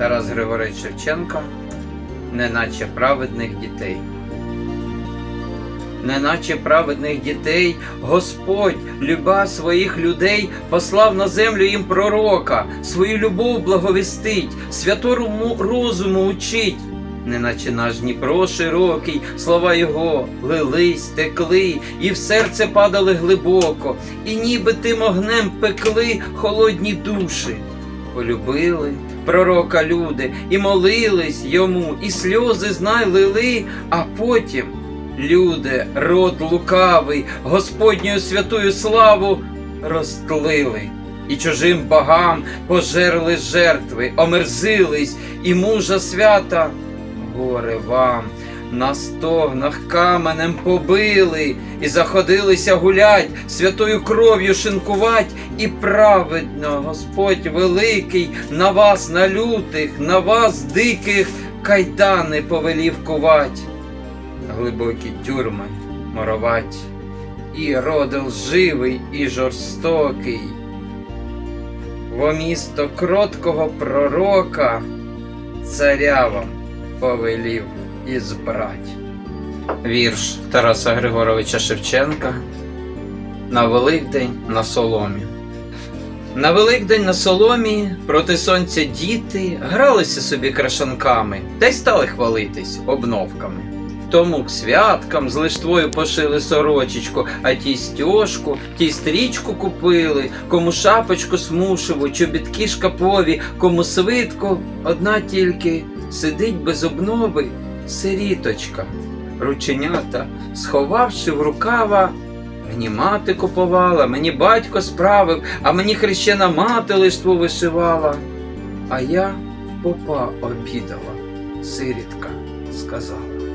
Григорич Шевченка, неначе праведних дітей. Неначе праведних дітей, Господь, люба своїх людей, послав на землю їм пророка, свою любов благовістить, святому розуму учить. Неначе наш Дніпро широкий, слова його лились, текли, і в серце падали глибоко, і ніби тим огнем пекли холодні душі. Полюбили пророка люди, і молились йому, і сльози знай лили, а потім люди, род лукавий, Господню святую славу розтлили. І чужим богам пожерли жертви, омерзились, і мужа свята горе вам. На стогнах каменем побили і заходилися гулять, святою кров'ю шинкувать, і праведно Господь великий на вас, на лютих, на вас, диких, кайдани повелів кувать, глибокі тюрми моровать, і родил живий і жорстокий. Во місто кроткого пророка царя вам повелів ізбрать. Вірш Тараса Григоровича Шевченка На Великдень на соломі. На Великдень на соломі проти сонця діти гралися собі крашанками та й стали хвалитись обновками. Тому к святкам з лиштвою пошили сорочечку, а ті стьожку, ті стрічку купили, кому шапочку смушеву, чобітки шкапові, кому свитку, одна тільки сидить без обнови сиріточка. Рученята, сховавши в рукава, мені мати купувала, мені батько справив, а мені хрещена мати лиштву вишивала. А я попа обідала, сирітка сказала.